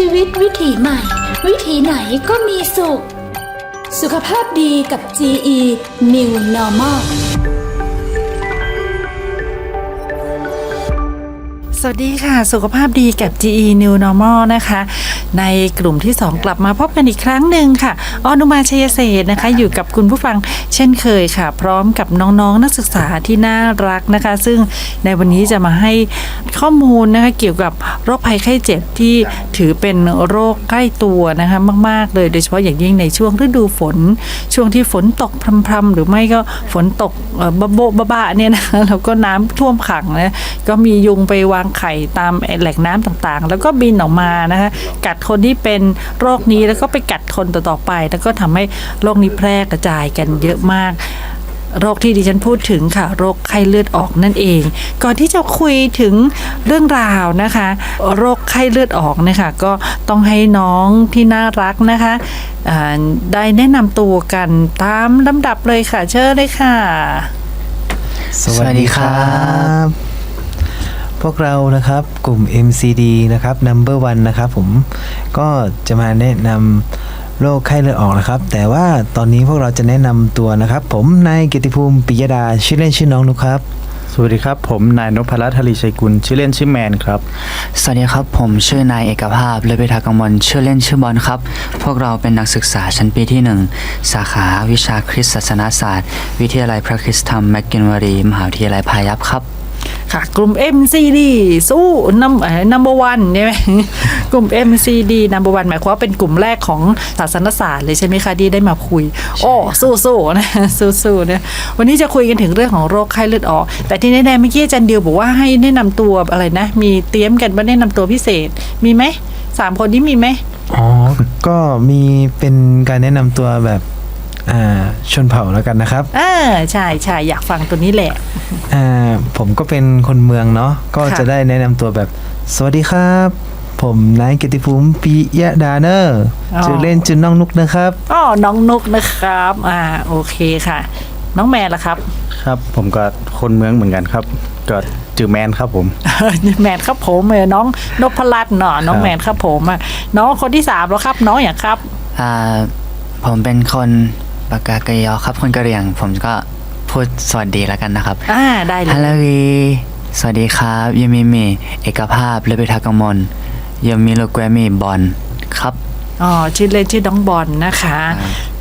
ชีวิตวิถีใหม่ วิถีไหนก็มีสุข สุขภาพดีกับ GE New Normal สวัสดีค่ะ สุขภาพดีกับ GE New Normal นะคะ ในกลุ่มที่ 2 กลับมาพบกันอีกครั้งหนึ่งค่ะออนุมาชัยเศษนะคะ อยู่กับคุณผู้ฟังเช่นเคยค่ะ พร้อมกับน้องๆนนักศึกษาที่น่ารักนะคะ ซึ่งในวันนี้จะมาให้ข้อมูลนะคะเกี่ยวกับโรคภัยไข้เจ็บที่ถือเป็นโรคใกล้ตัวนะคะมาก ๆ เลยโดยเฉพาะอย่างยิ่งในช่วงฤดูฝน ช่วงที่ฝนตกพรำๆหรือไม่ก็ฝนตกบะโบบะบะเนี่ยนะแล้วก็น้ำท่วมขังนะก็มียุงไปวางไข่ตามแหล่งน้ำต่างๆ แล้วก็บินออกมานะคะกัดคนที่เป็นโรคนี้แล้วก็ไปกัดคนต่อๆไป แล้วก็ทำให้โรคนี้แพร่กระจายกันเยอะมากโรคที่ดิฉันพูดถึงค่ะ โรคไข้เลือดออกนั่นเอง ก่อนที่จะคุยถึงเรื่องราวนะคะ โรคไข้เลือดออกนะคะก็ต้องให้น้องที่น่ารักนะคะได้แนะนำตัวกันตามลำดับเลยค่ะ เชิญเลยค่ะ สวัสดีครับ พวกเรานะครับกลุ่ม MCD นะครับ Number One นะครับผมก็จะมาแนะนำโรคไข้เลือดออกนะครับ แต่ว่าตอนนี้พวกเราจะแนะนำตัวนะครับ ผมนายกิติภูมิปิยดาชื่อเล่นชื่อน้องนุกครับ สวัสดีครับ ผมนายนพรัตน์ธลีชัยกุลชื่อเล่นชื่อแมนครับ สวัสดีครับ ผมชื่อนายเอกภาพเลเบทากมลชื่อเล่นชื่อบอลครับ พวกเราเป็นนักศึกษาชั้นปีที่ 1 สาขาวิชาคริสตศาสนศาสตร์ วิทยาลัยพระคริสตธรรมแมกกินวารี มหาวิทยาลัยพายัพครับ ค่ะ กลุ่ม MCD สู้นัมเอ่อ number one ใช่ไหมกลุ่ม MCD number one หมายความว่าเป็นกลุ่มแรกของศาสนศาสตร์เลยใช่ไหมคะที่ได้มาคุย โอ้สู้ๆนะสู้ๆนะวันนี้จะคุยกันถึงเรื่องของโรคไข้เลือดออก แต่ที่แน่ๆเมื่อกี้อาจันเดียวบอกว่าให้แนะนำตัวอะไรนะ มีเตรียมกันว่าแนะนำตัวพิเศษมีไหมสามคนนี้มีไหมอ๋อก็มีเป็นการแนะนำตัวแบบ อ่าชนเผ่าแล้วกันนะครับอ่าใช่ใช่อยากฟังตัวนี้แหละอ่าผมก็เป็นคนเมืองเนาะก็ค่ะจะได้แนะนำตัวแบบ สวัสดีครับ ผมนายกิติภูมิปิยดาเนอร์ชื่อเล่นชื่อน้องนุกนะครับอ๋อน้องนุกนะครับอ่าโอเคค่ะ น้องแมนล่ะครับ ครับ ผมก็คนเมืองเหมือนกันครับก็จือแมนครับผมแมนครับผมเออน้องนพรัตน์เนาะน้องแมนครับผมอะน้องคนที่สามแล้วครับ น้องอย่างครับอ่าผมเป็นคน ปากากยอครับคนกะเหรี่ยง ผมก็พูดสวัสดีแล้วกันนะครับอ่าได้เลฮัลโหลยวีสวัสดีครับยามิมีเอกภาพเลเบทากมลยามิโลแกวมีบอลครับอ๋อชื่อเล่นชื่อน้องบอลนะคะ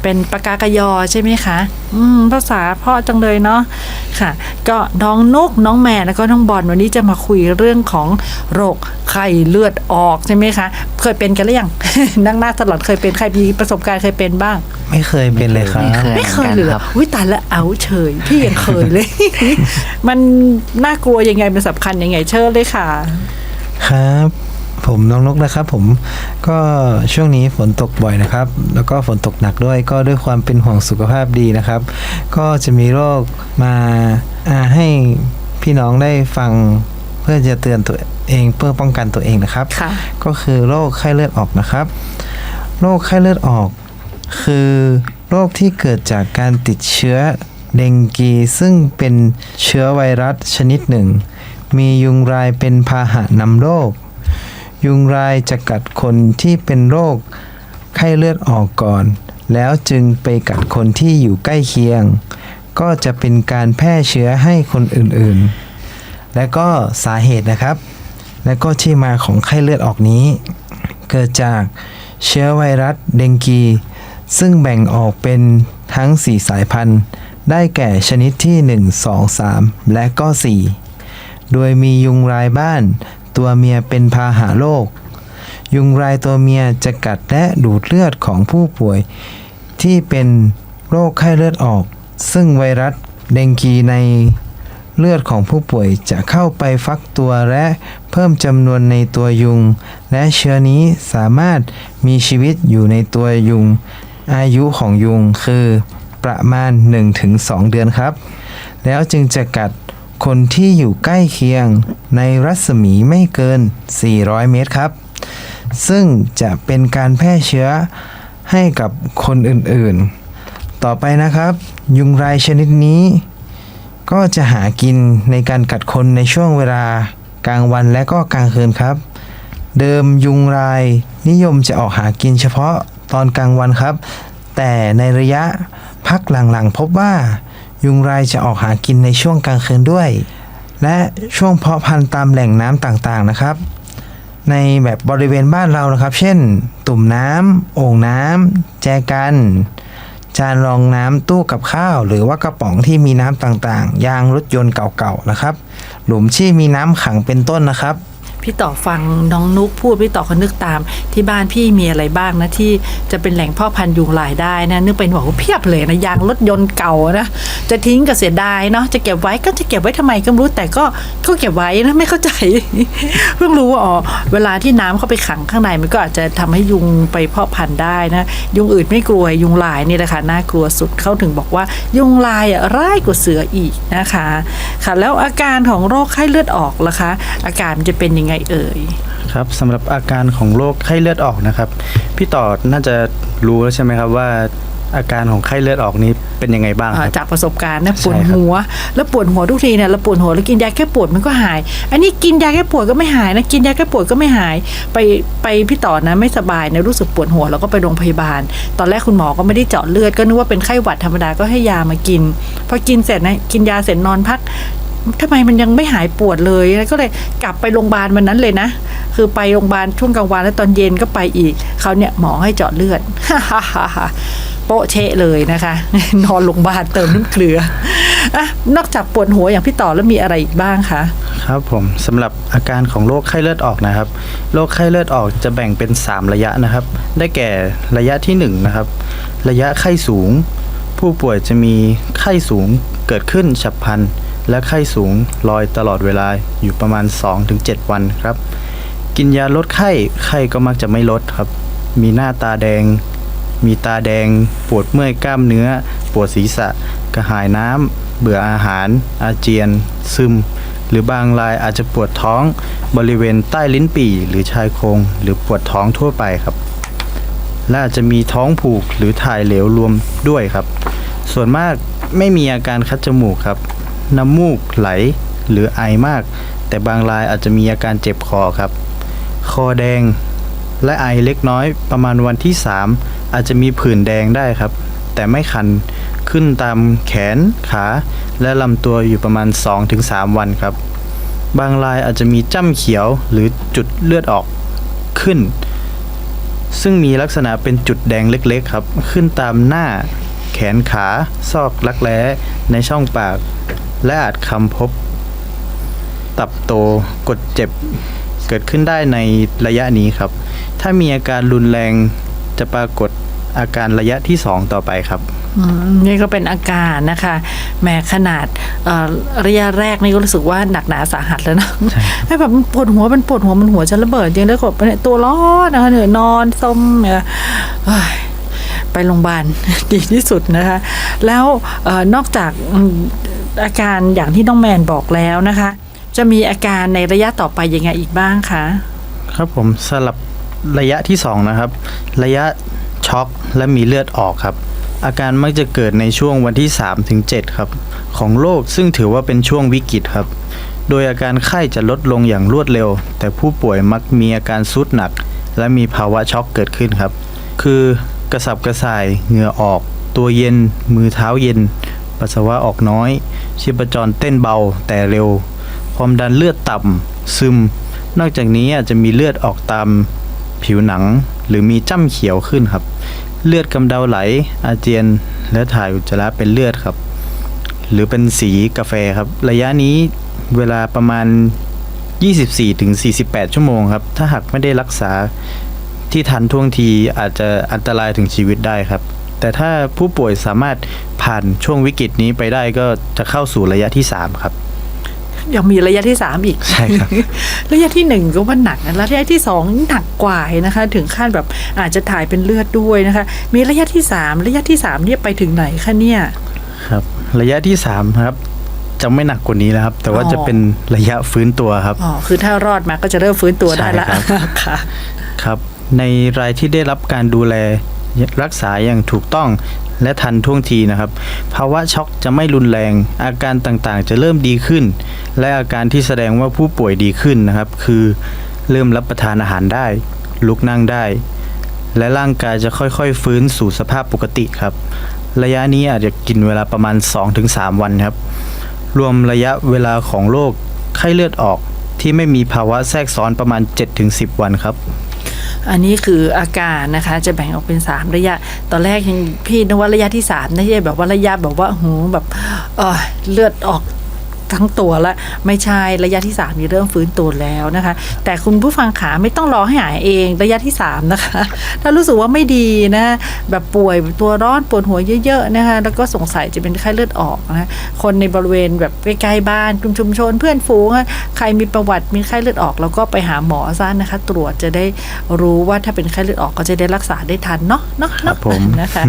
เป็นปากากยอใช่ไหมคะ อืม ภาษาเพ่อจังเลยเนาะ ค่ะ ก็น้องนุกน้องแมนแล้วก็น้องบอลวันนี้จะมาคุยเรื่องของโรคไข้เลือดออกใช่ไหมคะ เคยเป็นกันหรือยัง นั่งหน้าตลอดเคยเป็นใครมีประสบการณ์เคยเป็นบ้าง ไม่เคยเป็นเลยครับ ไม่เคยไม่เคยเลยเหรออุ้ยตายละเอาเฉย พี่ยังเคยเลย มันน่ากลัวยังไงมันสำคัญยังไงเชิญเลยค่ะ ครับ ผมน้องนกนะครับผมก็ช่วงนี้ฝนตกบ่อยนะครับ แล้วก็ฝนตกหนักด้วยก็ด้วยความเป็นห่วงสุขภาพดีนะครับ ก็จะมีโรคมาอ่าให้พี่น้องได้ฟังเพื่อจะเตือนตัวเองเพื่อป้องกันตัวเองนะครับค่ะก็คือโรคไข้เลือดออกนะครับโรคไข้เลือดออก คือโรคที่เกิดจากการติดเชื้อเดงกีซึ่งเป็นเชื้อไวรัสชนิดหนึ่ง มียุงรายเป็นพาหะนำโรค ยุงรายจะกัดคนที่เป็นโรค ไข้เลือดออกก่อน แล้วจึงไปกัดคนที่อยู่ใกล้เคียง ก็จะเป็นการแพร่เชื้อให้คนอื่นๆ และก็สาเหตุนะครับ และก็ที่มาของไข้เลือดออกนี้ เกิดจากเชื้อไวรัสเดงกี ซึ่งแบ่งออกเป็นทั้ง 4 สายพันธุ์ ได้แก่ชนิดที่ 1 2 3 และก็ 4 โดยมียุงรายบ้าน ตัวเมียเป็นพาหะโรค ยุงรายตัวเมียจะกัดและดูดเลือดของผู้ป่วย ที่เป็นโรคไข้เลือดออก ซึ่งไวรัสเดงกีในเลือดของผู้ป่วยจะเข้าไปฟักตัวและเพิ่มจำนวนในตัวยุง และเชื้อนี้สามารถมีชีวิตอยู่ในตัวยุง อายุของยุงคือประมาณ 1-2 เดือนครับ แล้วจึงจะกัด คนที่อยู่ใกล้เคียงในรัศมีไม่เกิน 400 เมตรครับ ซึ่งจะเป็นการแพร่เชื้อให้กับคนอื่นๆ ต่อไปนะครับ ยุงรายชนิดนี้ ก็จะหากินในการกัดคนในช่วงเวลากลางวันและก็กลางคืนครับ เดิมยุงลายนิยมจะออกหากินเฉพาะตอนกลางวันครับ แต่ในระยะพักหลังๆพบว่า ยุงลายจะออกหากินในช่วงกลางคืนด้วย และช่วงเพาะพันธุ์ตามแหล่งน้ำต่างๆนะครับ ในแบบบริเวณบ้านเรานะครับ เช่น ตุ่มน้ำโอ่งน้ำแจกัน จานรองน้ำตู้กับข้าว หรือว่ากระป๋องที่มีน้ำต่างๆ ยางรถยนต์เก่าๆนะครับ หลุมที่มีน้ำขังเป็นต้นนะครับ พี่ต่อฟังน้องนุกพูดพี่ต่อก็นึกตาม ที่บ้านพี่มีอะไรบ้างนะที่จะเป็นแหล่งพ่อพันธุ์ยุงลายได้นะนึกเป็นบอกว่าเพียบเลยนะยางรถยนต์เก่านะจะทิ้งก็เสียดายเนาะจะเก็บไว้ก็จะเก็บไว้ทำไมก็ไม่รู้แต่ก็ก็เก็บไว้นะไม่เข้าใจ เพิ่งรู้ว่าอ๋อเวลาที่น้ำเข้าไปขังข้างในมันก็อาจจะทำให้ยุงไปเพาะพันธุ์ได้นะยุงอื่นไม่กลัวยุงลายนี่แหละค่ะน่ากลัวสุดเขาถึงบอกว่ายุงลายอะร้ายกว่าเสืออีกนะคะ ค่ะ แล้วอาการของโรคไข้เลือดออกล่ะคะ อาการมันจะเป็นยังไงเอ่ยครับสำหรับอาการของโรคไข้เลือดออกนะครับ พี่ต่อน่าจะรู้แล้วใช่ไหมครับว่าอาการของไข้เลือดออกนี้เป็นยังไงบ้างคอ่ารับจากประสบการณ์นะปใช่วดครับหัว แล้วปวดหัวทุกทีเนี่ยเราปวดหัวแล้วกินยาแก้ปวดมันก็หาย อันนี้กินยาแก้ปวดก็ไม่หายนะกินยาแก้ปวดก็ไม่หาย ไปไปพี่ต่อนะไม่สบายนะรู้สึกปวดหัวแล้วก็ไปโรงพยาบาล ตอนแรกคุณหมอก็ไม่ได้เจาะเลือดก็นึกว่าเป็นไข้หวัดธรรมดาก็ให้ยามากินพอกินเสร็จนะกินยาเสร็จนอนพัก ทำไมมันยังไม่หายปวดเลยก็เลยกลับไปโรงพยาบาลวันนั้นเลยนะ คือไปโรงพยาบาลช่วงกลางวันแล้วตอนเย็นก็ไปอีกเขาเนี่ยหมอให้เจาะเลือดโปะเชะเลยนะคะ นอนโรงพยาบาลเติมน้ำเกลืออะนอกจากปวดหัวอย่างพี่ต่อแล้วมีอะไรอีกบ้างคะครับผมสำหรับอาการของโรคไข้เลือดออกนะครับโรคไข้เลือดออกจะแบ่งเป็น 3 ระยะนะครับ ได้แก่ระยะที่1นะครับ ระยะไข้สูง ผู้ป่วยจะมีไข้สูงเกิดขึ้นฉับพลัน และไข้สูงลอยตลอดเวลาอยู่ประมาณ 2-7 วันครับ กินยาลดไข้ไข้ก็มักจะไม่ลดครับ มีหน้าตาแดง มีตาแดง ปวดเมื่อยกล้ามเนื้อ ปวดศีรษะ กระหายน้ำเบื่ออาหาร อาเจียน ซึม หรือบางรายอาจจะปวดท้องบริเวณใต้ลิ้นปี่หรือชายโครงหรือปวดท้องทั่วไปครับและอาจจะมีท้องผูกหรือถ่ายเหลวรวมด้วยครับ ส่วนมากไม่มีอาการคัดจมูกครับ น้ำมูกไหลหรือไอมาก แต่บางรายอาจจะมีอาการเจ็บคอครับ คอแดงและไอเล็กน้อยประมาณวันที่ 3 อาจจะมีผื่นแดงได้ครับ แต่ไม่คันขึ้นตามแขนขา และลำตัวอยู่ประมาณ 2-3 วันครับ บางรายอาจจะมีจ้ำเขียวหรือจุดเลือดออกขึ้น ซึ่งมีลักษณะเป็นจุดแดงเล็กๆครับ ขึ้นตามหน้า แขนขา ซอกรักแร้ในช่องปาก และอาจคำพบ ตับโตกดเจ็บ เกิดขึ้นได้ในระยะนี้ครับ ถ้ามีอาการรุนแรงจะปรากฏอาการระยะที่ 2 ต่อไปครับอืมนี่ก็เป็นอาการนะคะแม้ขนาดเอ่อระยะแรกนี่ก็รู้สึกว่าหนักหนาสาหัสแล้วนะให้แบบมันปวดหัวมันปวดหัวมันหัวจะระเบิดจริงแล้วก็เนี่ยตัวร้อนนะคะเหนื่อยนอนซมเนี่ยเอ้ยไปโรงพยาบาลดีที่สุดนะคะ แล้วเออนอกจาก อาการอย่างที่น้องแมนบอกแล้วนะคะ จะมีอาการในระยะต่อไปยังไงอีกบ้างคะครับผมสลับระยะที่ 2 นะครับ ระยะช็อกและมีเลือดออกครับ อาการมักจะเกิดในช่วงวันที่3ถึง7ครับ ของโรคซึ่งถือว่าเป็นช่วงวิกฤตครับ โดยอาการไข้จะลดลงอย่างรวดเร็ว แต่ผู้ป่วยมักมีอาการซุดหนัก และมีภาวะช็อกเกิดขึ้นครับ คือกระสับกระส่ายเหงื่อออก ตัวเย็น มือเท้าเย็น ปัสสาวะออกน้อย ชีพจรเต้นเบาแต่เร็ว ความดันเลือดต่ำซึม นอกจากนี้อาจจะมีเลือดออกตามผิวหนัง หรือมีจ้ำเขียวขึ้นครับ เลือดกำเดาไหล อาเจียน และถ่ายอุจจาระเป็นเลือดครับ หรือเป็นสีกาแฟครับ ระยะนี้เวลาประมาณ 24-48 ชั่วโมงครับ ถ้าหากไม่ได้รักษาที่ทันท่วงทีอาจจะอันตรายถึงชีวิตได้ครับ แต่ถ้าผู้ป่วยสามารถผ่านช่วงวิกฤตนี้ไปได้ก็จะเข้าสู่ระยะที่ 3 ครับยังมีระยะที่สามอีก ใช่ครับ ระยะที่หนึ่งก็ว่าหนักนะระยะที่สองหนักกว่านะคะ ถึงขั้นแบบอาจจะถ่ายเป็นเลือดด้วยนะคะ มีระยะที่สามระยะที่สามเนี่ยไปถึงไหนคะเนี่ย ครับ ระยะที่3ครับจะไม่หนักกว่านี้แล้วครับ แต่ว่าอ๋อจะเป็นระยะฟื้นตัวครับอ๋อคือถ้ารอดมาก็จะเริ่มฟื้นตัวได้ละใช่ครับค่ะครับ ในรายที่ได้รับการดูแล รักษาอย่างถูกต้องและทันท่วงทีนะครับ ภาวะช็อกจะไม่รุนแรง อาการต่างๆ จะเริ่มดีขึ้น และอาการที่แสดงว่าผู้ป่วยดีขึ้นนะครับ คือเริ่มรับประทานอาหารได้ ลุกนั่งได้ และร่างกายจะค่อยๆ ฟื้นสู่สภาพปกติครับ ระยะนี้อาจจะกินเวลาประมาณ 2-3 วันครับ รวมระยะเวลาของโรคไข้เลือดออกที่ไม่มีภาวะแทรกซ้อนประมาณ 7-10 วันครับ อันนี้คืออาการนะคะจะแบ่งออกเป็น 3 ระยะ ตอนแรกยังพี่นึกว่าระยะที่3ไม่ใช่แบบว่าระยะแบบว่าหูแบบเเลือดออก ทั้งตัวละไม่ใช่ระยะที่3นี่เริ่มฟื้นตัวแล้วนะคะ แต่คุณผู้ฟังขาไม่ต้องรอให้หายเองระยะที่ 3 นะคะ ถ้ารู้สึกว่าไม่ดีนะแบบป่วยตัวร้อนปวดหัวเยอะๆนะคะแล้วก็สงสัยจะเป็นไข้เลือดออกนะคนในบริเวณแบบใกล้ๆบ้านกลุ่มชุมชนเพื่อนฝูงอะใครมีประวัติมีไข้เลือดออกแล้วก็ไปหาหมอซะนะคะ ตรวจจะได้รู้ว่าถ้าเป็นไข้เลือดออกก็จะได้รักษาได้ทันเนาะเนาะครับผมนะคะ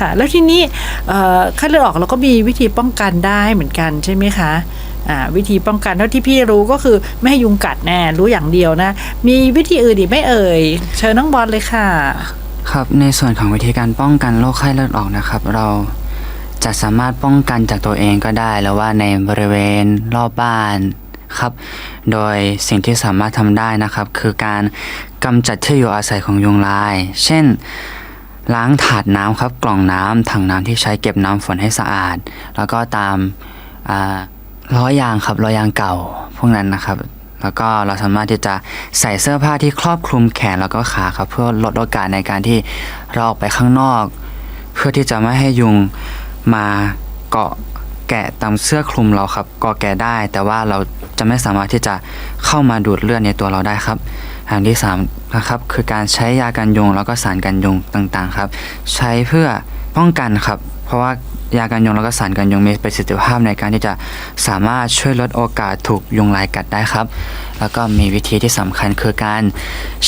ค่ะ แล้วทีนี้เอ่อไข้เลือดออกเราก็มีวิธีป้องกันได้เหมือนกันใช่ไหมคะอ่า วิธีป้องกันเท่าที่พี่รู้ก็คือไม่ให้ยุงกัดแน่รู้อย่างเดียวนะ มีวิธีอื่นอีกไม่เอ่ย เชิญน้องบอลเลยค่ะ ครับในส่วนของวิธีการป้องกันโรคไข้เลือดออกนะครับ เราจะสามารถป้องกันจากตัวเองก็ได้หรือว่าในบริเวณรอบบ้านครับ โดยสิ่งที่สามารถทำได้นะครับ คือการกำจัดที่อยู่อาศัยของยุงลาย เช่น ล้างถาดน้ำครับ กล่องน้ำถังน้ำที่ใช้เก็บน้ำฝนให้สะอาด แล้วก็ตามอ่า ล้อยางครับล้อยางเก่าพวกนั้นนะครับ แล้วก็เราสามารถที่จะใส่เสื้อผ้าที่ครอบคลุมแขนแล้วก็ขาครับ เพื่อลดโอกาสในการที่เราออกไปข้างนอก เพื่อที่จะไม่ให้ยุงมาเกาะแกะตามเสื้อคลุมเราครับเกาะแกะได้ แต่ว่าเราจะไม่สามารถที่จะเข้ามาดูดเลือดในตัวเราได้ครับอันที่สามนะครับคือการใช้ยากันยุงแล้วก็สารกันยุงต่างๆครับ ใช้เพื่อป้องกันครับ เพราะว่า ยากันยุงแล้วก็สารกันยุงมีประสิทธิภาพในการที่จะสามารถช่วยลดโอกาสถูกยุงลายกัดได้ครับ แล้วก็มีวิธีที่สำคัญคือการ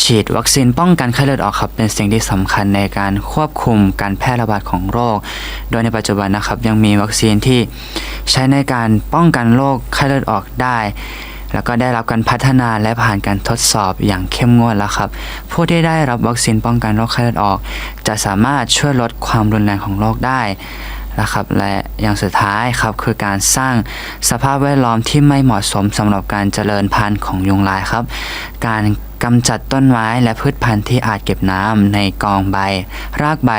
ฉีดวัคซีนป้องกันไข้เลือดออกครับ เป็นสิ่งที่สำคัญในการควบคุมการแพร่ระบาดของโรค โดยในปัจจุบันนะครับ ยังมีวัคซีนที่ใช้ในการป้องกันโรคไข้เลือดออกได้แล้วก็ได้รับการพัฒนาและผ่านการทดสอบอย่างเข้มงวดแล้วครับ ผู้ที่ได้รับวัคซีนป้องกันโรคไข้เลือดออก จะสามารถช่วยลดความรุนแรงของโรคได้ นะครับและอย่างสุดท้ายครับคือการสร้างสภาพแวดล้อมที่ไม่เหมาะสมสำหรับการเจริญพันธุ์ของยุงลายครับ การกำจัดต้นไม้และพืชพันธุ์ที่อาจเก็บน้ำในกองใบ รากใบ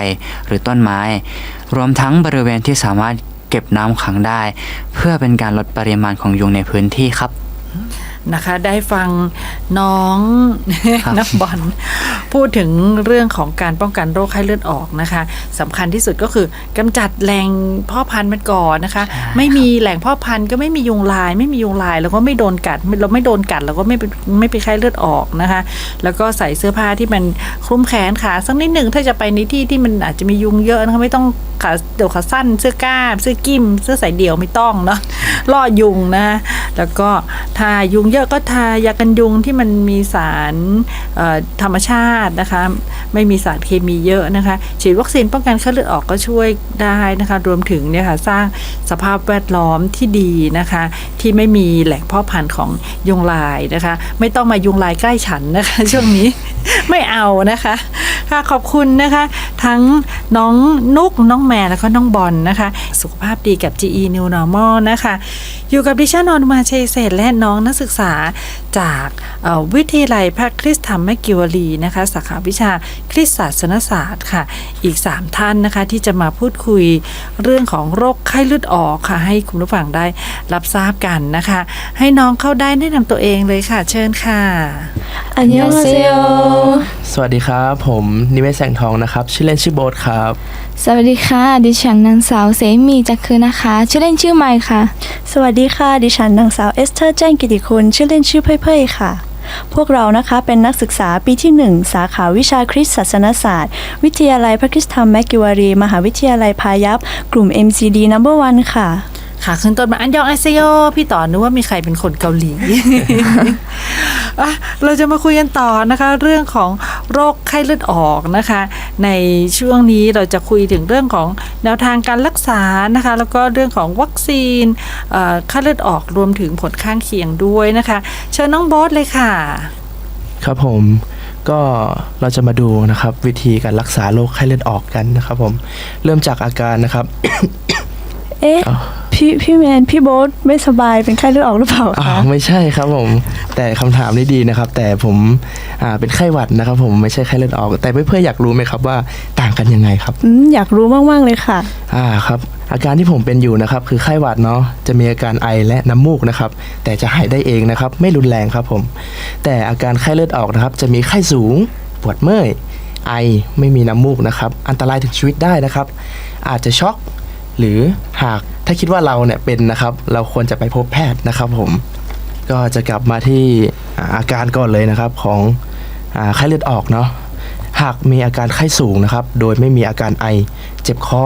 หรือต้นไม้ รวมทั้งบริเวณที่สามารถเก็บน้ำขังได้ เพื่อเป็นการลดปริมาณของยุงในพื้นที่ครับ นะคะ ได้ฟังน้องครับนักบอลพูดถึงเรื่องของการป้องกันโรคไข้เลือดออกนะคะสำคัญที่สุดก็คือกำจัดแหล่งพ่อพันธุ์มันก่อนนะคะ ไม่มีแหล่งพ่อพันธุ์ก็ไม่มียุงลาย ไม่มียุงลาย แล้วก็ไม่โดนกัดเราไม่โดนกัดเราก็ไม่เป็นไม่เป็นไข้เลือดออกนะคะ แล้วก็ใส่เสื้อผ้าที่มันคลุมแขนขาสักนิดหนึ่งถ้าจะไปในที่ที่มันอาจจะมียุงเยอะนะคะไม่ต้องขาเดี๋ยวขาสั้น เสื้อกล้ามเสื้อกิ้ม เสื้อสายเดี่ยวไม่ต้องเนาะล่อยุงนะ แล้วก็ทายุงเยอะก็ทายากันยุงที่มันมีสารธรรมชาตินะคะ ไม่มีสารเคมีเยอะนะคะ ฉีดวัคซีนป้องกันไข้เลือดออกก็ช่วยได้นะคะ รวมถึงเนี่ยค่ะสร้างสภาพแวดล้อมที่ดีนะคะ ที่ไม่มีแหล่งพ่อพันธุ์ของยุงลายนะคะ ไม่ต้องมายุงลายใกล้ฉันนะคะ ช่วงนี้ไม่เอานะคะค่ะขอบคุณนะคะ ทั้งน้องนุกน้องแม่แล้วก็น้องบอลนะคะ สุขภาพดีกับ GE New Normal นะคะ อยู่กับดิฉันอนุมาเชยเศษและน้องนักศึกษาจากวิทยาลัยพระคริสตธรรมแมกกิวลีนะคะ สาขาวิชาคริสตศาสนศาสตร์ค่ะ อีก 3 ท่านนะคะที่จะมาพูดคุยเรื่องของโรคไข้เลือดออกค่ะ ให้คุณผู้ฟังได้รับทราบกันนะคะ ให้น้องเข้าได้แนะนำตัวเองเลยค่ะ เชิญค่ะ อันยองเซโยสวัสดีครับ ผมนิเวศแสงทองนะครับ ชื่อเล่นชื่อโบ๊ทครับ สวัสดีค่ะ ดิฉันนางสาวเสมีจักคือนะคะ ชื่อเล่นชื่อไมค์ค่ะ สวัสดีค่ะ ดิฉันนางสาวเอสเธอร์แจ้งกิติคุณชื่อเล่นชื่อเพ่ยเพ่ยค่ะ พวกเรานะคะเป็นนักศึกษาปีที่ 1 สาขาวิชาคริสตศาสนศาสตร์ วิทยาลัยพระคริสตธรรมแมกกิวารี มหาวิทยาลัยพายัพ กลุ่ม MCD Number One ค่ะ ค่ะขึ้นต้นมาอันยองไอเซโยพี่ต่อนึกว่ามีใครเป็นคนเกาหลี เราจะมาคุยกันต่อนะคะ เรื่องของโรคไข้เลือดออกนะคะ ในช่วงนี้เราจะคุยถึงเรื่องของแนวทางการรักษานะคะ แล้วก็เรื่องของวัคซีนไข้เลือดออกรวมถึงผลข้างเคียงด้วยนะคะเชิญน้องบอสเลยค่ะ ครับผมก็เราจะมาดูนะครับวิธีการรักษาโรคไข้เลือดออกกันนะครับผมเริ่มจากอาการนะครับ เอ๊ะอ้าวพี่พี่แมนพี่โบ๊ทไม่สบายเป็นไข้เลือดออกหรือเปล่าอ้าคะวไม่ใช่ครับผม แต่คำถามนี้ดีนะครับ แต่ผมอ่าเป็นไข้หวัดนะครับ ผมไม่ใช่ไข้เลือดออก แต่เพื่อนๆอยากรู้ไหมครับว่าต่างกันยังไงครับอืมอยากรู้มากๆเลยค่ะ อ่าครับอาการที่ผมเป็นอยู่นะครับคือไข้หวัดเนาะจะมีอาการไอและน้ำมูกนะครับแต่จะหายได้เองนะครับไม่รุนแรงครับผม แต่อาการไข้เลือดออกนะครับ จะมีไข้สูง ปวดเมื่อยไอไม่มีน้ำมูกนะครับ อันตรายถึงชีวิตได้นะครับ อาจจะช็อก หรือหากถ้าคิดว่าเราเนี่ยเป็นนะครับ เราควรจะไปพบแพทย์นะครับผมก็จะกลับมาที่อาการก่อนเลยนะครับของไข้เลือดออกเนาะหากมีอาการไข้สูงนะครับ โดยไม่มีอาการไอเจ็บคอ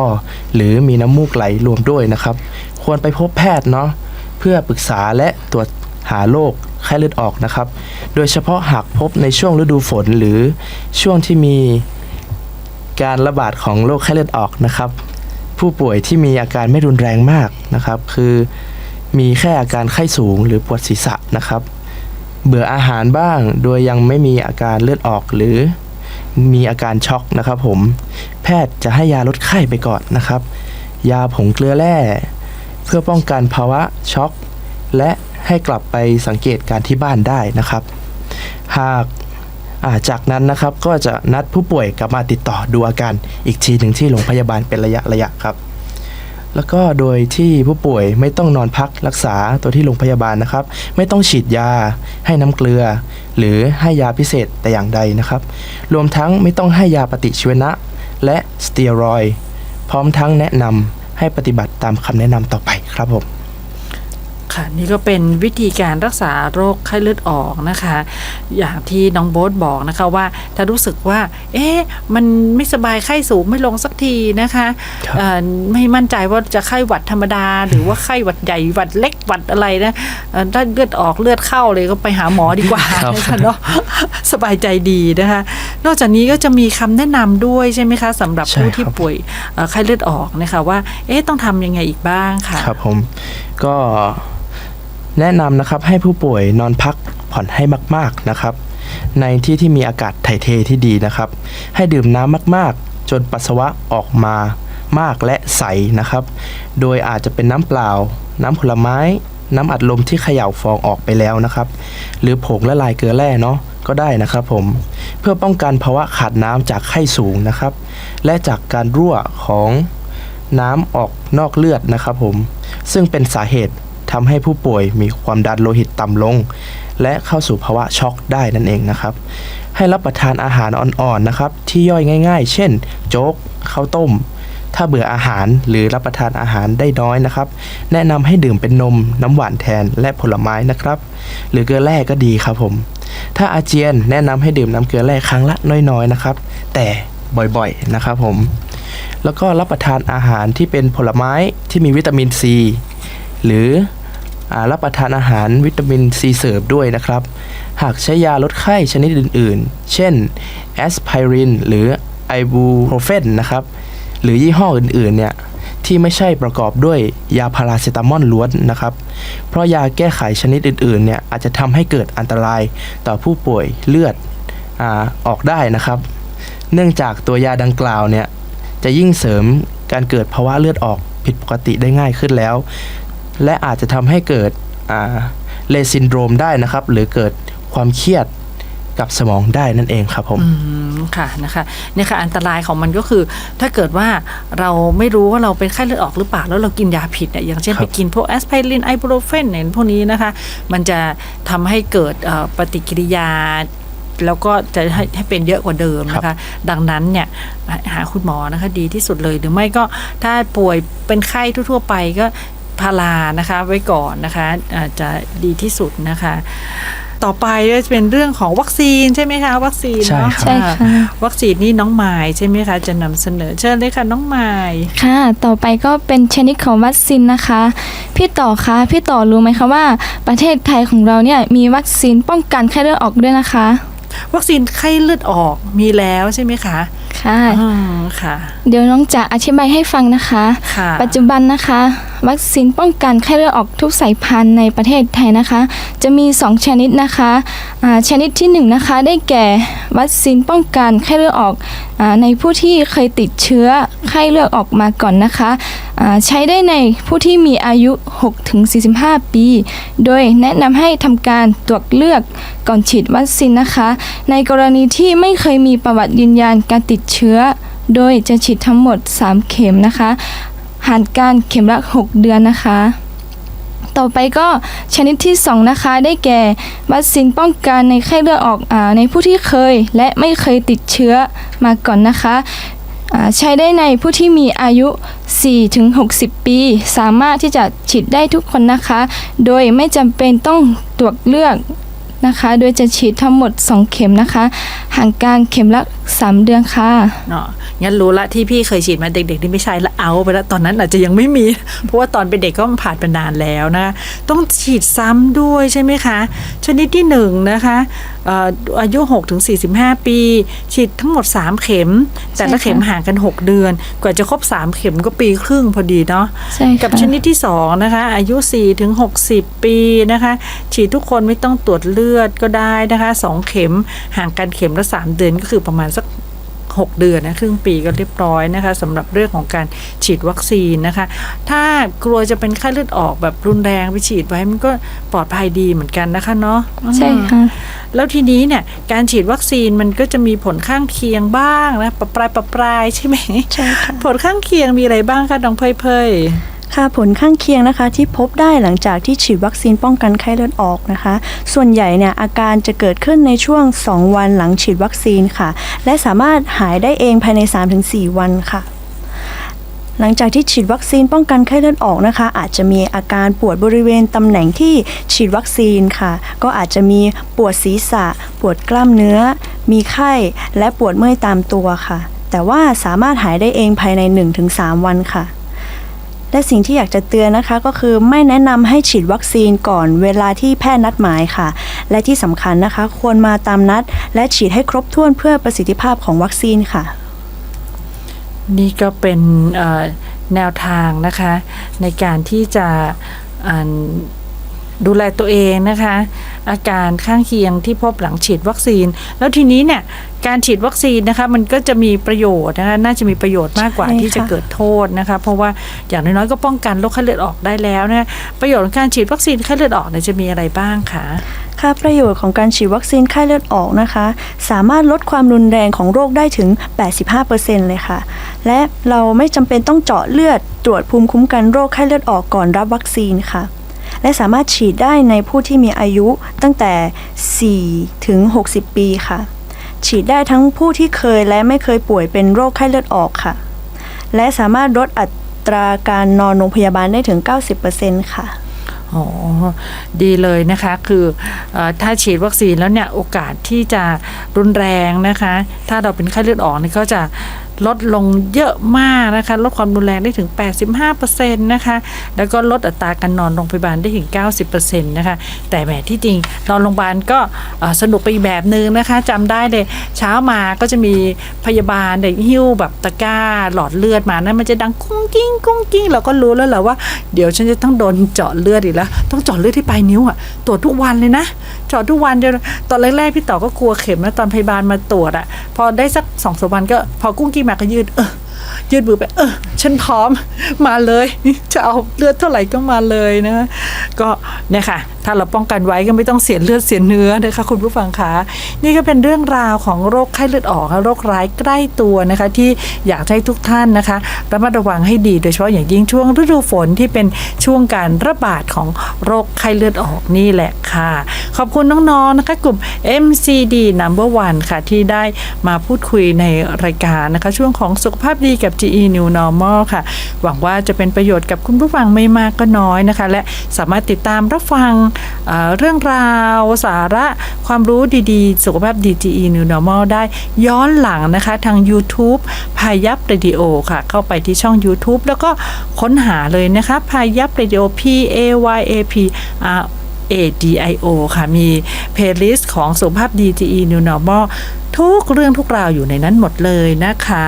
หรือมีน้ำมูกไหลรวมด้วยนะครับ ควรไปพบแพทย์เนาะเพื่อปรึกษาและตรวจหาโรคไข้เลือดออกนะครับ โดยเฉพาะหากพบในช่วงฤดูฝนหรือช่วงที่มีการระบาดของโรคไข้เลือดออกนะครับ ผู้ป่วยที่มีอาการไม่รุนแรงมากนะครับ คือมีแค่อาการไข้สูงหรือปวดศีรษะนะครับ เบื่ออาหารบ้าง โดยยังไม่มีอาการเลือดออกหรือมีอาการช็อกนะครับผม แพทย์จะให้ยาลดไข้ไปก่อนนะครับ ยาผงเกลือแร่ เพื่อป้องกันภาวะช็อก และให้กลับไปสังเกตการที่บ้านได้นะครับ หาก จากนั้นนะครับก็จะนัดผู้ป่วยกลับมาติดต่อดูอาการอีกทีหนึ่งที่โรงพยาบาลเป็นระยะระยะครับ แล้วก็โดยที่ผู้ป่วยไม่ต้องนอนพักรักษาตัวที่โรงพยาบาลนะครับ ไม่ต้องฉีดยา ให้น้ำเกลือ หรือให้ยาพิเศษแต่อย่างใดนะครับ รวมทั้งไม่ต้องให้ยาปฏิชีวนะ และสเตียรอยพร้อมทั้งแนะนำให้ปฏิบัติตามคำแนะนำต่อไปครับผม ค่ะ นี่ก็เป็นวิธีการรักษาโรคไข้เลือดออกนะคะ อย่างที่น้องโบ๊ทบอกนะคะว่าถ้ารู้สึกว่า เอ๊ะมันไม่สบายไข้สูงไม่ลงสักทีนะคะครับเอ่อไม่มั่นใจว่าจะไข้หวัดธรรมดา หรือว่าไข้หวัดใหญ่หวัดเล็กหวัดอะไรนะเอ่อถ้าเลือดออกเลือดเข้าเลยก็ไปหาหมอดีกว่าครับนะคะเนาะสบายใจดีนะคะ นอกจากนี้ก็จะมีคำแนะนำด้วยใช่ไหมคะสำหรับใช่ผู้ที่ครับป่วยเอ่อไข้เลือดออกนะคะว่า เอ๊ะต้องทำยังไงอีกบ้างค่ะครับผมก็ แนะนำนะครับให้ผู้ป่วยนอนพักผ่อนให้มากๆนะครับ ในที่ที่มีอากาศถ่ายเทที่ดีนะครับ ให้ดื่มน้ำมากๆ จนปัสสาวะออกมามากและใสนะครับ โดยอาจจะเป็นน้ำเปล่า น้ำผลไม้ น้ำอัดลมที่เขย่าฟองออกไปแล้วนะครับ หรือผงละลายเกลือแร่เนาะก็ได้นะครับผม เพื่อป้องกันภาวะขาดน้ำจากไข้สูงนะครับ และจากการรั่วของน้ำออกนอกเลือดนะครับผม ซึ่งเป็นสาเหตุ ทำให้ผู้ป่วยมีความดันโลหิตต่ำลง และเข้าสู่ภาวะช็อกได้นั่นเองนะครับ ให้รับประทานอาหารอ่อนๆนะครับ ที่ย่อยง่าย ๆ เช่น โจ๊กข้าวต้ม ถ้าเบื่ออาหารหรือรับประทานอาหารได้น้อยนะครับ แนะนำให้ดื่มเป็นนมน้ำหวานแทนและผลไม้นะครับ หรือเกลือแร่ก็ดีครับผม ถ้าอาเจียนแนะนำให้ดื่มน้ำเกลือแร่ครั้งละน้อยๆนะครับ แต่บ่อยๆนะครับผมแล้วก็รับประทานอาหารที่เป็นผลไม้ที่มีวิตามินซีหรือ รับประทานอาหารวิตามินซีเสริมด้วยนะครับ หากใช้ยาลดไข้ชนิดอื่น ๆ เช่นแอสไพรินหรือไอบูโปรเฟนนะครับ หรือยี่ห้ออื่น ๆ เนี่ยที่ไม่ใช่ประกอบด้วยยาพาราเซตามอลล้วนนะครับ เพราะยาแก้ไขชนิดอื่น ๆ เนี่ยอาจจะทำให้เกิดอันตรายต่อผู้ป่วยเลือดอออกได้นะครับ เนื่องจากตัวยาดังกล่าวเนี่ยจะยิ่งเสริมการเกิดภาวะเลือดออกผิดปกติได้ง่ายขึ้นแล้ว และอาจจะทำให้เกิดเลซินโดรมได้นะครับ หรือเกิดความเครียดกับสมองได้นั่นเองครับผมอืมค่ะนะคะเนี่ยค่ะอันตรายของมันก็คือ ถ้าเกิดว่าเราไม่รู้ว่าเราเป็นไข้เลือดออกหรือเปล่าแล้วเรากินยาผิดเนี่ยอย่างเช่นครับไปกินพวกแอสไพรินไอบูโรเฟนเนี่ยพวกนี้นะคะ มันจะทำให้เกิดเอ่อปฏิกิริยา แล้วก็จะให้ให้เป็นเยอะกว่าเดิมนะคะ ดังนั้นเนี่ยหาหาคุณหมอนะคะดีที่สุดเลยหรือไม่ก็ถ้าป่วยเป็นไข้ทั่ว ๆ ไปก็ พารานะคะไว้ก่อนนะคะอาจจะดีที่สุดนะคะต่อไปก็จะเป็นเรื่องของวัคซีนใช่ไหมคะวัคซีนใช่เนาะครับใช่ค่ะอ่าวัคซีนนี่น้องไม้ใช่ไหมคะจะนำเสนอเชิญเลยค่ะน้องไม้ค่ะ ต่อไปก็เป็นชนิดของวัคซีนนะคะ พี่ต่อคะพี่ต่อรู้ไหมคะว่า ประเทศไทยของเราเนี่ยมีวัคซีนป้องกันไข้เลือดออกด้วยนะคะ วัคซีนไข้เลือดออกมีแล้วใช่ไหมคะ ค่ะ อืมค่ะ เดี๋ยวน้องจะอธิบายให้ฟังนะคะ ค่ะ ปัจจุบันนะคะ วัคซีนป้องกันไข้เลือดออกทุกสายพันธุ์ในประเทศไทยนะคะ จะมี 2 ชนิดนะคะอ่าชนิดที่ 1 นะคะ ได้แก่วัคซีนป้องกันไข้เลือดออกอาในผู้ที่เคยติดเชื้อไข้ข้เลือดออกมาก่อนนะคะอ่าใช้ได้ในผู้ที่มีอายุ 6-45 ปี โดยแนะนำให้ทำการตรวจเลือกก่อนฉีดวัคซีนนะคะ ในกรณีที่ไม่เคยมีประวัติยืนยันการติดเชื้อชื้อ โดยจะฉีดทั้งหมด 3 เข็มนะคะหารการเข็มละ 6 เดือนนะคะ ต่อไปก็ชนิดที่ 2 นะคะ ได้แก่วัคซีนป้องกันในไข้เลือดออกอในผู้ที่เคย และไม่เคยติดเชื้อมาก่อนนะคะใช้ได้ในผู้ที่มีอายุ 4-60 ปี สามารถที่จะฉีดได้ทุกคนนะคะ โดยไม่จำเป็นต้องตรวจเลือก นะคะ โดยจะฉีดทั้งหมด 2 เข็มนะคะ ห่างกันเข็มละ 3 เดือนค่ะเนาะงั้นรู้ละที่พี่เคยฉีดมาเด็กๆที่ไม่ใช่ละเอาไปแล้วตอนนั้นอาจจะยังไม่มี เพราะว่าตอนเป็นเด็กก็มันผ่านไปนานแล้วนะ ต้องฉีดซ้ำด้วยใช่ไหมคะ ชนิดที่หนึ่งนะคะ อ่ออายุ6ถึง45 ปี ฉีดทั้งหมด 3 เข็ม แต่ละใช่ค่ะเข็มห่างกัน 6 เดือน กว่าจะครบ 3 เข็มก็ปีครึ่งพอดีเนาะใช่กับค่ะชนิดที่ 2 นะคะ อายุ4ถึง60 ปีนะคะ ฉีดทุกคนไม่ต้องตรวจเลือดก็ได้นะคะ 2 เข็มห่างกันเข็มละ 3 เดือนก็คือประมาณสัก 6 เดือนนะครึ่งปีก็เรียบร้อยนะคะสำหรับเรื่องของการฉีดวัคซีนนะคะ ถ้ากลัวจะเป็นไข้เลือดออกแบบรุนแรงไปฉีดไว้มันก็ปลอดภัยดีเหมือนกันนะคะเนาะใช่ค่ะแล้วทีนี้เนี่ยการฉีดวัคซีนมันก็จะมีผลข้างเคียงบ้างนะปะปลายปะปลายใช่ไหมใช่ค่ะผลข้างเคียงมีอะไรบ้างคะน้องเพยเพย ค่ะผลข้างเคียงนะคะที่พบได้หลังจากที่ฉีดวัคซีนป้องกันไข้เลือดออกนะคะ ส่วนใหญ่เนี่ยอาการจะเกิดขึ้นในช่วง 2 วันหลังฉีดวัคซีนค่ะ และสามารถหายได้เองภายใน 3-4 วันค่ะหลังจากที่ฉีดวัคซีนป้องกันไข้เลือดออกนะคะ อาจจะมีอาการปวดบริเวณตำแหน่งที่ฉีดวัคซีนค่ะ ก็อาจจะมีปวดศีรษะ ปวดกล้ามเนื้อ มีไข้และปวดเมื่อยตามตัวค่ะ แต่ว่าสามารถหายได้เองภายใน 1-3 วันค่ะ และสิ่งที่อยากจะเตือนนะคะก็คือไม่แนะนำให้ฉีดวัคซีนก่อนเวลาที่แพทย์นัดหมายค่ะ และที่สำคัญนะคะ ควรมาตามนัด และฉีดให้ครบถ้วนเพื่อประสิทธิภาพของวัคซีนค่ะ นี่ก็เป็นแนวทางนะคะ ในการที่จะ ดูแลตัวเองนะคะ อาการข้างเคียงที่พบหลังฉีดวัคซีน แล้วทีนี้เนี่ยการฉีดวัคซีนนะคะมันก็จะมีประโยชน์นะคะน่าจะมีประโยชน์มากกว่าใช่ค่ะที่จะเกิดโทษนะคะเพราะว่าอย่างน้อยๆก็ป้องกันโรคไข้เลือดออกได้แล้วนะประโยชน์ของการฉีดวัคซีนไข้เลือดออกเนี่ยจะมีอะไรบ้างคะค่าประโยชน์ของการฉีดวัคซีนไข้เลือดออกนะคะ สามารถลดความรุนแรงของโรคได้ถึง 85%เลยค่ะ และเราไม่จำเป็นต้องเจาะเลือดตรวจภูมิคุ้มกันโรคไข้เลือดออกก่อนรับวัคซีนค่ะ และสามารถฉีดได้ในผู้ที่มีอายุตั้งแต่ 4 ถึง 60 ปีค่ะ ฉีดได้ทั้งผู้ที่เคยและไม่เคยป่วยเป็นโรคไข้เลือดออกค่ะ และสามารถลดอัตราการนอนโรงพยาบาลได้ถึง 90%ค่ะอ๋อดีเลยนะคะคือเออถ้าฉีดวัคซีนแล้วเนี่ยโอกาสที่จะรุนแรงนะคะ ถ้าเราเป็นไข้เลือดออกนี่ก็จะ ลดลงเยอะมากนะคะ ลดความรุนแรงได้ถึง 85%นะคะ แล้วก็ลดอัตราการนอนโรงพยาบาลได้ถึง 90%นะคะ แต่แหมที่จริงนอนโรงพยาบาลก็สนุกไปอีกแบบนึงนะคะจำได้เลยเช้ามาก็จะมีพยาบาลเด็กหิ้วแบบตะกร้าหลอดเลือดมานะมันจะดังกุ้งกิ้งกุ้งกิ้งเราก็รู้แล้วแหละว่าเดี๋ยวฉันจะต้องโดนเจาะเลือดอีกแล้วต้องเจาะเลือดที่ปลายนิ้วอะตรวจทุกวันเลยนะเจาะทุกวันจนตอนแรกๆพี่ต่อก็กลัวเข็มนะตอนพยาบาลมาตรวจอะพอได้สักสองสามวันก็พอกุ้งกิ้งมาก็ยืด เออ ยืดมือไป เออ ฉันพร้อมมาเลย จะเอาเลือดเท่าไหร่ก็มาเลยนะ ก็เนี่ยค่ะ ถ้าเราป้องกันไว้ก็ไม่ต้องเสียเลือดเสียเนื้อนะคะคุณผู้ฟังคะนี่ก็เป็นเรื่องราวของโรคไข้เลือดออกค่ะโรคร้ายใกล้ตัวนะคะ ที่อยากให้ทุกท่านนะคะระมัดระวังให้ดีโดยเฉพาะอย่างยิ่งช่วงฤดูฝนที่เป็นช่วงการระบาดของโรคไข้เลือดออกนี่แหละค่ะ ขอบคุณน้องๆนะคะกลุ่ม MCD Number One ค่ะที่ได้มาพูดคุยในรายการนะคะ ช่วงของสุขภาพดีกับ GE New Normal ค่ะ หวังว่าจะเป็นประโยชน์กับคุณผู้ฟังไม่มากก็น้อยนะคะ และสามารถติดตามรับฟังเเรื่องราวสาระความรู้ดีๆ สุขภาพดี GE New Normal ได้ย้อนหลังนะคะ ทาง YouTube พายับเรดิโอค่ะ เข้าไปที่ช่อง YouTube แล้วก็ค้นหาเลยนะคะพายับเรดิโอ P A Y A P R ADIO ค่ะ มีเพลย์ลิสต์ของสุขภาพดี GE New Normal ทุกเรื่องทุกราวอยู่ในนั้นหมดเลยนะคะ